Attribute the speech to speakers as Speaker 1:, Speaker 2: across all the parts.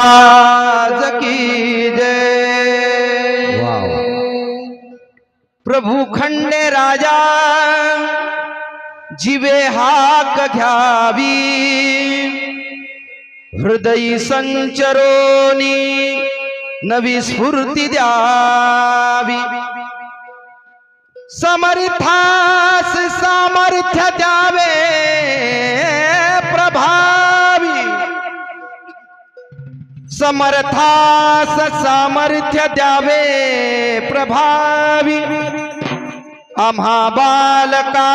Speaker 1: आज की जय। प्रभू खंडे राजा जीवे हाक घ्यावी। हृदयी संचरोनी नवी स्फूर्ती द्यावी। समर्थास सामर्थ्य द्यावे समर्थास सामर्थ्य द्यावे प्रभावी। आम्हा बालका,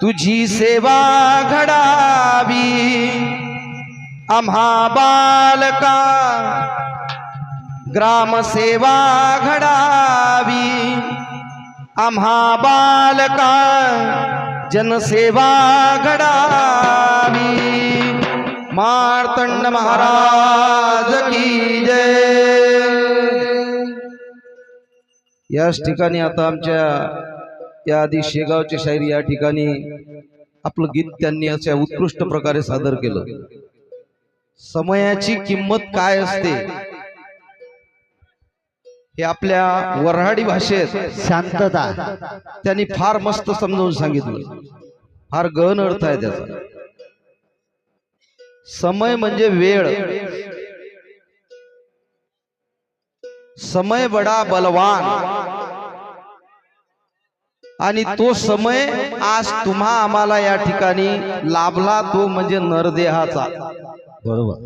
Speaker 1: तुझी सेवा घडावी। आम्हा बालका ग्रामसेवा घडावी। आम्हा बालका, जनसेवा घडावी। मार्तंड महाराज की जय. याच ठिकाणी आता आमच्या या आधी शेगावचे शाहीर या ठिकाणी आपलं गीत त्यांनी अशा उत्कृष्ट प्रकारे सादर केलं. समयाची किंमत काय असते? हे आपल्या वऱ्हाडी भाषेत
Speaker 2: शांतता.
Speaker 1: त्यांनी फार मस्त समजावून सांगितलं. फार गहन अर्थ आहे त्याचा. समय म्हणजे वेळ. समय बडा बलवान. आणि तो समय आज तुम्हा आम्हाला या ठिकाणी लाभला तो म्हणजे नरदेहाचा.
Speaker 2: बरोबर.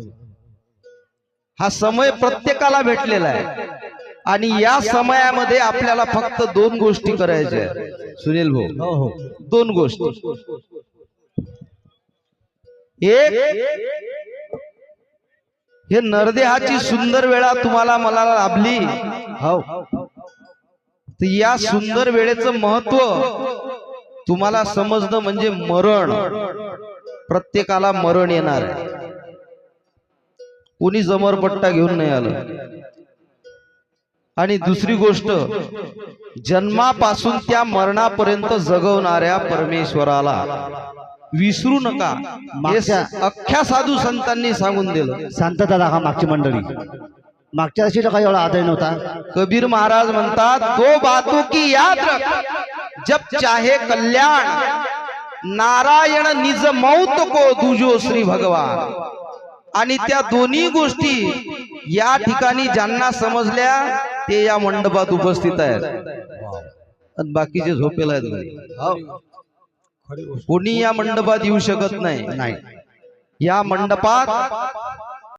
Speaker 1: हा समय प्रत्येकाला भेटलेला आहे. आणि या समयामध्ये आपल्याला फक्त दोन गोष्टी करायच्या आहेत. सुनील भाऊ.
Speaker 2: हो हो.
Speaker 1: दोन गोष्टी. एक हे नरदेहाची सुंदर वेळा तुम्हाला मला लाभली.
Speaker 2: हो.
Speaker 1: या सुंदर वेळेचं महत्त्व तुम्हाला समजणं म्हणजे मरण. प्रत्येकाला मरण येणार कोणी जमरपट्टा घेऊन नाही आलं. आणि दुसरी गोष्ट जन्मापासून त्या मरणापर्यंत जगवणाऱ्या परमेश्वराला विसरू नका. हे
Speaker 2: मागच्या-
Speaker 1: अख्ख्या साधू संतांनी सांगून दिलं.
Speaker 2: शांतता दाखवा मागची मंडळी. मागच्या वर्षी तर काही एवढा आदर नव्हता.
Speaker 1: कबीर महाराज म्हणतात दो बातों की याद रख. जब चाहे कल्याण. नारायण निज मौत को दुजो श्री भगवान. आणि त्या दोन्ही गोष्टी या ठिकाणी ज्यांना समजल्या ते या मंडपात उपस्थित आहेत. बाकीचे झोपेला आहेत. कोणी या मंडपात येऊ शकत नाही.
Speaker 2: नाही.
Speaker 1: या मंडपात